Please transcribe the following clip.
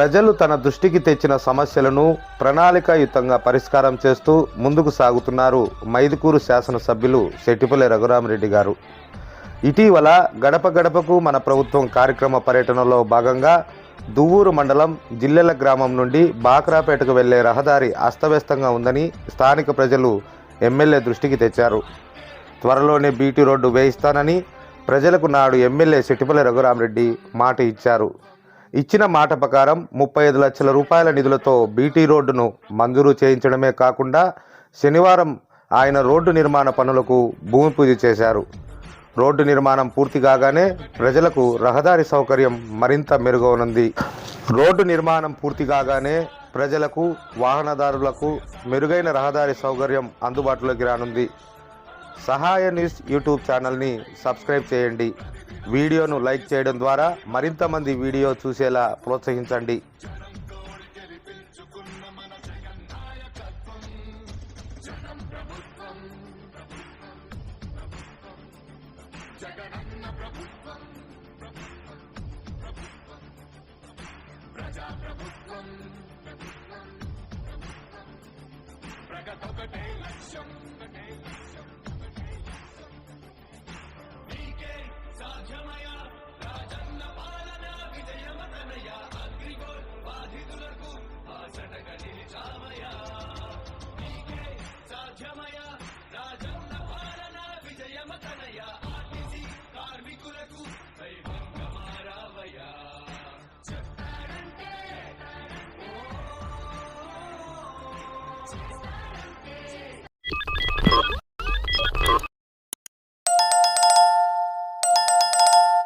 ప్రజలు తన దృష్టికి తెచ్చిన సమస్యలను ప్రణాళికాయుతంగా పరిష్కారం చేస్తూ ముందుకు సాగుతున్నారు మైదుకూరు శాసనసభ్యులు శెట్టిపల్లి రఘురామరెడ్డి గారు. ఇటీవల గడప గడపకు మన ప్రభుత్వం కార్యక్రమ పర్యటనలో భాగంగా దువ్వూరు మండలం జిల్లెల గ్రామం నుండి బాక్రాపేటకు వెళ్ళే రహదారి అస్తవ్యస్తంగా ఉందని స్థానిక ప్రజలు ఎమ్మెల్యే దృష్టికి తెచ్చారు. త్వరలోనే బీటీ రోడ్డు వేయిస్తానని ప్రజలకు నాడు ఎమ్మెల్యే శెట్టిపల్లి రఘురామరెడ్డి మాట ఇచ్చారు. ఇచ్చిన మాట ప్రకారం ముప్పై ఐదు లక్షల రూపాయల నిధులతో బీటీ రోడ్డును మంజూరు చేయించడమే కాకుండా శనివారం ఆయన రోడ్డు నిర్మాణ పనులకు భూమి పూజ చేశారు. రోడ్డు నిర్మాణం పూర్తి కాగానే ప్రజలకు రహదారి సౌకర్యం మరింత మెరుగవనుంది. రోడ్డు నిర్మాణం పూర్తి కాగానే ప్రజలకు వాహనదారులకు మెరుగైన రహదారి సౌకర్యం అందుబాటులోకి రానుంది. సహాయ న్యూస్ యూట్యూబ్ ఛానల్ని సబ్స్క్రైబ్ చేయండి. వీడియోను లైక్ చేయడం ద్వారా మరింత మంది వీడియో చూసేలా ప్రోత్సహించండి ప్రగతొకటే లక్ష్యం